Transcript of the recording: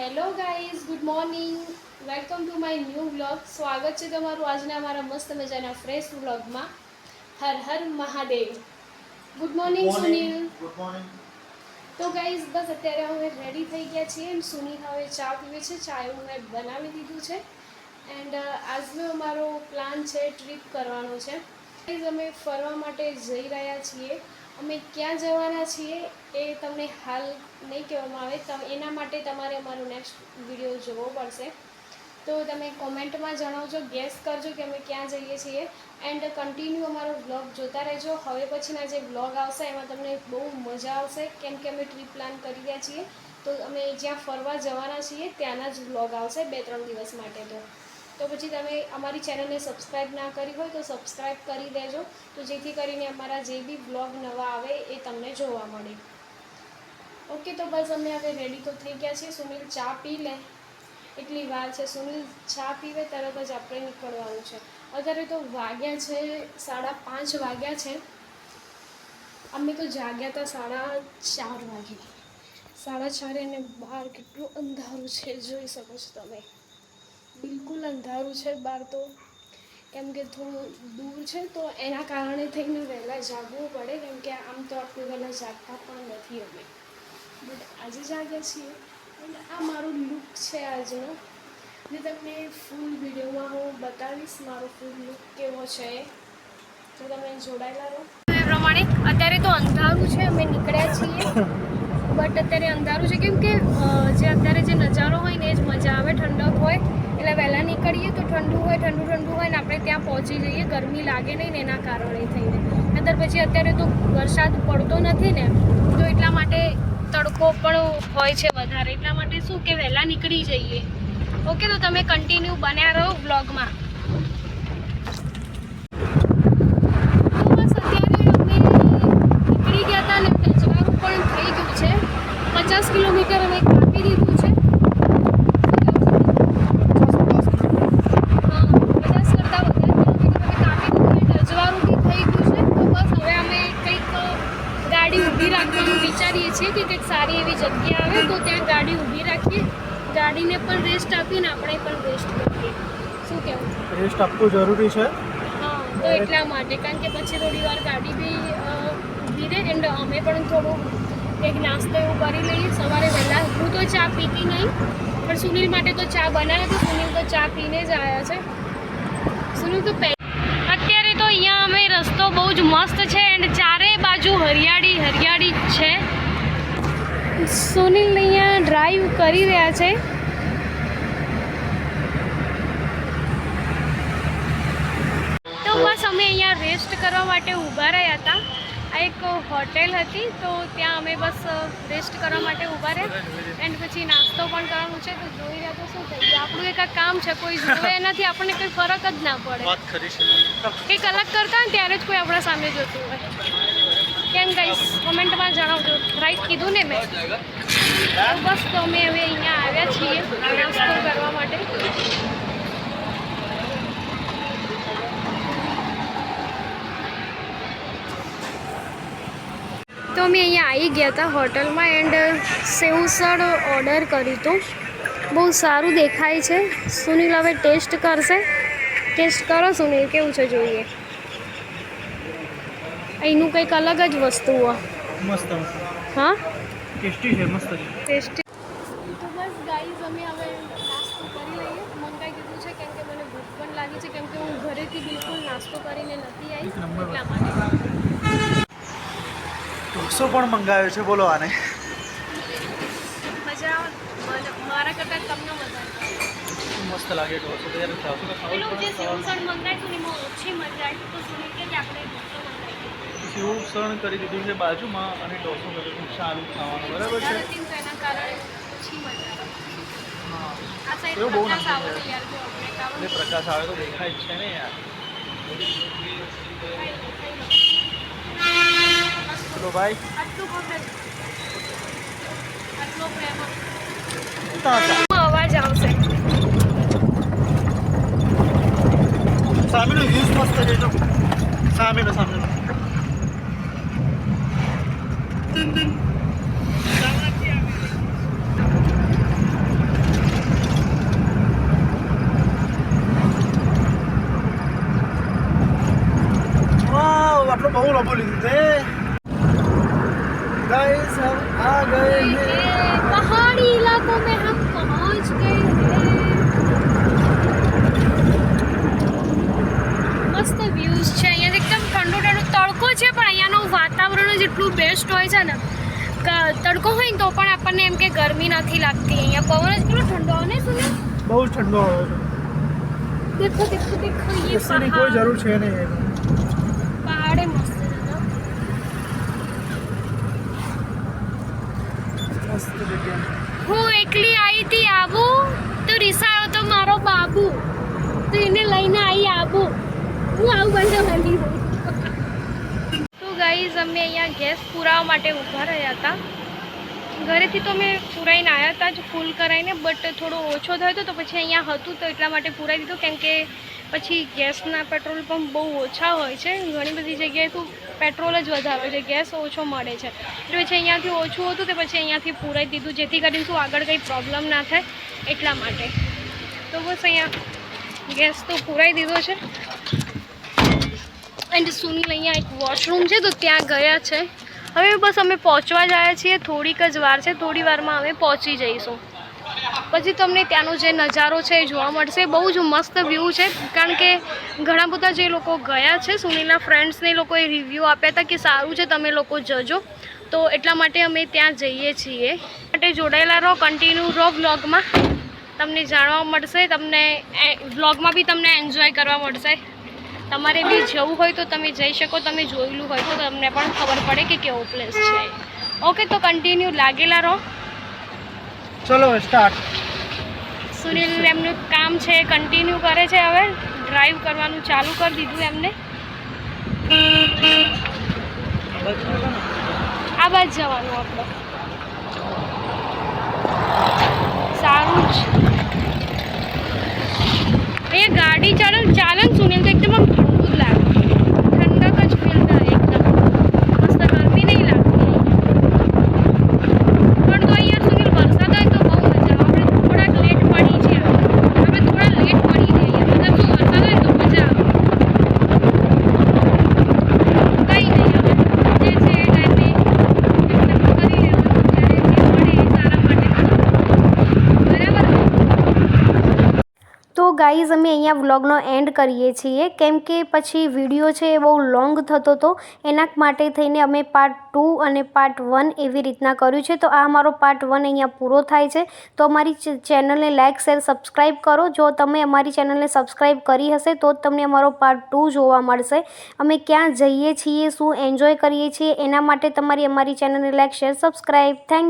Hello guys good morning. Welcome to my new vlog. સ્વાગત છે તમારું આજના મારા મસ્ત મજાના ફ્રેશ વ્લોગમાં. Har Har Mahadev. Good morning Sunil. Good morning તો ગાઈઝ બસ અત્યારે અમે રેડી થઈ ગયા છીએ એન્ડ સુનિલ હવે ચા પીવે છે. ચા એવું મેં બનાવી દીધું છે. એન્ડ આજનો અમારો પ્લાન છે ટ્રીપ કરવાનો છે. ગાઈઝ અમે ફરવા માટે જઈ રહ્યા છીએ. અમે ક્યાં જવાના છીએ એ તમને હાલ નહીં કહેવામાં આવે. એના માટે તમારે અમારો નેક્સ્ટ વીડિયો જોવો પડશે. તો તમે કોમેન્ટમાં જણાવજો ગેસ કરજો કે અમે ક્યાં જઈએ છીએ. એન્ડ કન્ટિન્યુ અમારો બ્લોગ જોતા રહેજો. હવે પછીના જે બ્લોગ આવશે, એમાં તમને બહુ મજા આવશે. કેમ કે અમે ટ્રીપ પ્લાન કરી રહ્યા છીએ. તો અમે જ્યાં ફરવા જવાના છીએ, ત્યાંના જ બ્લોગ આવશે બે ત્રણ દિવસ માટે તો. તો પછી તમે અમારી ચેનલને સબસ્ક્રાઈબ ના કરી હોય તો સબસ્ક્રાઈબ કરી દેજો. તો જેથી કરીને અમારા જે બી બ્લોગ નવા આવે એ તમને જોવા મળે. ઓકે તો બસ અમે હવે રેડી તો થઈ ગયા છીએ. સુનિલ ચા પી લે. એટલી વાર છે. સુનિલ ચા પીવે તરત જ આપણે નીકળવાનું છે. અત્યારે તો વાગ્યા છે સાડા પાંચ વાગ્યા છે. અમે તો જાગ્યા હતા સાડા ચાર વાગે. સાડા ચારે અને બહાર કેટલું અંધારું છે, જોઈ શકો છો તમે. બિલકુલ અંધારું છે બહાર તો. કેમ કે થોડું દૂર છે તો એના કારણે થઈને વહેલા જાગવું પડે, કેમ કે આમ તો આપણે વહેલા જાગતા પણ નથી અમે. બટ આજે જાગ્યા છીએ અને આ મારો લુક છે આજનો. જે તમને ફૂલ વિડીયોમાં હું બતાવીશ મારો ફૂલ લુક કેવો છે તો તમે જોડાયેલા રહો. એ પ્રમાણે અત્યારે તો અંધારું છે, અમે નીકળ્યા છીએ. બટ અત્યારે અંધારું છે. કેમ કે જે અત્યારે જે નજારો હોય ને, એ જ મજા આવે. ઠંડક હોય, એટલે વહેલા નીકળીએ તો ઠંડુ હોય, ઠંડુ ઠંડુ હોય ને, આપણે ત્યાં પહોંચી જઈએ. ગરમી લાગે નહીં ને, એના કારણે થઈને. નતર પછી અત્યારે તો વરસાદ પડતો નથી ને, તો એટલા માટે તડકો પણ હોય છે વધારે. એટલા માટે શું કે વહેલા નીકળી જઈએ. ઓકે, તો તમે કન્ટિન્યુ બન્યા રહો બ્લોગમાં તો બસ અત્યારે અમે નીકળી ગયા હતા ને ટચવાનું પણ થઈ ગયું છે પચાસ કિલોમીટર અમે કાપી દીધું છે હા, પચાસ કરતાં વધારે કિલોમીટર અમે કાપી દીધું એટલે અજવાળું બી થઈ ગયું છે તો બસ હવે અમે કંઈક ગાડી ઊભી રાખવાનું વિચારીએ છીએ કે કંઈક સારી એવી જગ્યા આવે તો ત્યાં ગાડી ઊભી રાખીએ ગાડીને પણ રેસ્ટ આપીએ ને આપણે પણ રેસ્ટ કરીએ શું કહેવું રેસ્ટ આપવું જરૂરી છે. તો એટલા માટે. કારણ કે પછી થોડી વાર ગાડી બી ઊભી રહે એન્ડ અમે પણ થોડું એક નાસ્તો એવું કરી લઈએ. સવારે વહેલા હું તો ચા પીતી નહીં, પણ સુનિલ માટે તો ચા બનાવે તો સુનિલ તો ચા પીને જ આવ્યા છે. સુનિલ, તો અત્યારે તો અહીંયા અમે રસ્તો બહુ જ મસ્ત છે એન્ડ ચારે બાજુ હરિયાળી હરિયાળી જ છે. સુનિલ અહીંયા ડ્રાઈવ કરી રહ્યા છે તો બસ અમે અહીંયા રેસ્ટ કરવા માટે ઊભા રહ્યા હતા. આ એક હોટેલ હતી તો ત્યાં અમે બસ રેસ્ટ કરવા માટે ઊભા રહ્યા. એન્ડ પછી નાસ્તો પણ કરવાનું છે તો જોઈ રહ્યા તો શું થઈ આપણું એક આ કામ છે કોઈ જોવે એનાથી આપણને કોઈ ફરક જ ના પડે. કંઈક અલગ કરતા ને ત્યારે જ કોઈ આપણા સામે જોતું હોય. કેમ ગાઈસ કોમેન્ટમાં જણાવજો. રાઈટ કીધું ને મેં? બસ તો અમે હવે અહીંયા આવ્યા છીએ નાસ્તો કરવા માટે. તો અમે અહીંયા આવી ગયા હતા હોટલમાં એન્ડ સેવસળ ઓર્ડર કર્યું હતું. બહુ સારું દેખાય છે. સુનિલ હવે ટેસ્ટ કરશે. ટેસ્ટ કરો સુનિલ કેવું છે જોઈએ? અહીંનું કંઈક અલગ જ વસ્તુ હોય. મસ્ત હા? ટેસ્ટી છે મસ્ત ટેસ્ટી. તો બસ ગાઈઝ અમે હવે નાસ્તો કરી લઈએ. મંગાઈ દીધું છે કેમ કે મને ભૂખ પણ લાગી છે કેમ કે હું ઘરેથી બિલકુલ નાસ્તો કરીને નથી આવી એટલા માટે. ઢોસો પણ મંગાવ્યો છે બોલો આને. મજા આવે મારા કરતાં તમને મજા આવે મસ્ત લાગે ઢોસો તો યાર ઢોસો ને કરી દીધું છે બાજુમાં અને ઢોસો કર્યું છે ચાલુ ખાવાનું બરાબર છે? પ્રકાશ આવે તો દેખાય ઓછી મજા આવે ભાઈ અવાજ આવશે સામેનો વ્યૂઝ મસ્ત છે જો સામેનો સામેનો આટલું બહુ લાંબુ गाइस हम आ गए हैं। पहाड़ी इलाकों में हम पहुंच गए મસ્ત વ્યૂઝ છે અહીંયા એકદમ ઠંડો ઠંડો તડકો છે પણ અહીંયાનું વાતાવરણ જેટલું બેસ્ટ હોય છે ને તડકો હોય ને તો પણ આપણને એમ કે ગરમી નથી લાગતી. અહીંયા પવન જ કેટલો ઠંડો આવે ને સુને બહુ ઠંડો આવે છે. દેખો દેખો દેખો કોઈ જરૂર છે નહીં. હું એકલી આવી હતી આબુ, તો રિસાયો તો મારો બાબુ. તો એને લઈને આવી આબુ. હું આવું બનાવવાની તો ગાઈઝ અમે અહીંયા ગેસ પુરાવા માટે ઊભા રહ્યા હતા. ઘરેથી તો અમે પુરાઈને આવ્યા હતા, જ ફૂલ કરાવીને બટ થોડો ઓછો થયો હતો, તો પછી અહીંયા હતું તો એટલા માટે પુરાવી દીધું, કેમ કે પછી ગેસના પેટ્રોલ પંપ બહુ ઓછા હોય છે. ઘણી બધી જગ્યાએ તો પેટ્રોલ જ વધારે છે, ગેસ ઓછો મળે છે. એટલે પછી અહીંયાથી ઓછું હતું તે પછી અહીંયાથી પૂરાઈ દીધું, જેથી કરીને શું આગળ કંઈ પ્રોબ્લેમ ના થાય એટલા માટે. તો બસ અહીંયા ગેસ તો પુરાઈ દીધો છે. એન્ડ સુનિલ અહીંયા એક વોશરૂમ છે, તો ત્યાં ગયા છે. હવે બસ અમે પહોંચવા જ આવ્યા છીએ, થોડીક જ વાર છે, થોડી વારમાં અમે પહોંચી જઈશું. પછી તમને ત્યાંનો જે નજારો છે એ જોવા મળશે. બહુ જ મસ્ત વ્યૂ છે. કારણ કે ઘણા બધા જે લોકો ગયા છે, સુનિલના ફ્રેન્ડ્સને લોકોએ રિવ્યૂ આપ્યા હતા કે સારું છે, તમે લોકો જજો. તો એટલા માટે અમે ત્યાં જઈએ છીએ. માટે જોડાયેલા રહો કન્ટિન્યુ રહો વ્લોગમાં તમને જાણવા મળશે, તમને વ્લોગમાં બી તમને એન્જોય કરવા મળશે. તમારે બી જવું હોય તો તમે જઈ શકો, તમે જોયેલું હોય તો તમને પણ ખબર પડે કે કેવો પ્લેસ છે ઓકે તો કન્ટિન્યુ લાગેલા રહો. ચલો સ્ટાર્ટ સુનિલ એમનું કામ છે કન્ટિન્યુ કરે છે હવે. ડ્રાઈવ કરવાનું ચાલુ કરી દીધું એમને. આ બાજ જવાનું આપણે. સારું જ. અહીંયા ગાડી ચાલે ચાલે ને સુનિલ તો એકદમ આમ ઠંડુ જ લાગે ઠંડક જ ફીલ થાય એકદમ મસ્ત ગરમી નહીં લાગતી પણ તો અહીંયા સુનિલ વરસાદ હોય તો બહુ મજા આવે આપણે થોડાક લેટ પડી છે આપણે થોડા લેટ પડી જઈએ મતલબ શું વરસાદ હોય તો મજા આવે કંઈ નહીં હવે જે છે એ ટાઈમે accept કરી લેવાનું જ્યારે જે મળે એ સારા માટે બરાબર ને? તો ગાઈઝ અમે અહીંયા વ્લોગનો એન્ડ કરીએ છીએ. કેમ કે પછી વીડિયો છે એ બહુ લોંગ થતો હતો એના માટે થઈને અમે પાર્ટ ટુ અને પાર્ટ વન એવી રીતના કર્યું છે. તો આ અમારો પાર્ટ વન અહીંયા પૂરો થાય છે. તો અમારી ચેનલને લાઇક શેર સબસ્ક્રાઈબ કરો. જો તમે અમારી ચેનલને સબસ્ક્રાઈબ કરી હશે, તો તમને અમારો પાર્ટ ટુ જોવા મળશે. અમે ક્યાં જઈએ છીએ, શું એન્જોય કરીએ છીએ, એના માટે તમારી અમારી ચેનલને લાઇક શેર સબસ્ક્રાઈબ થેન્ક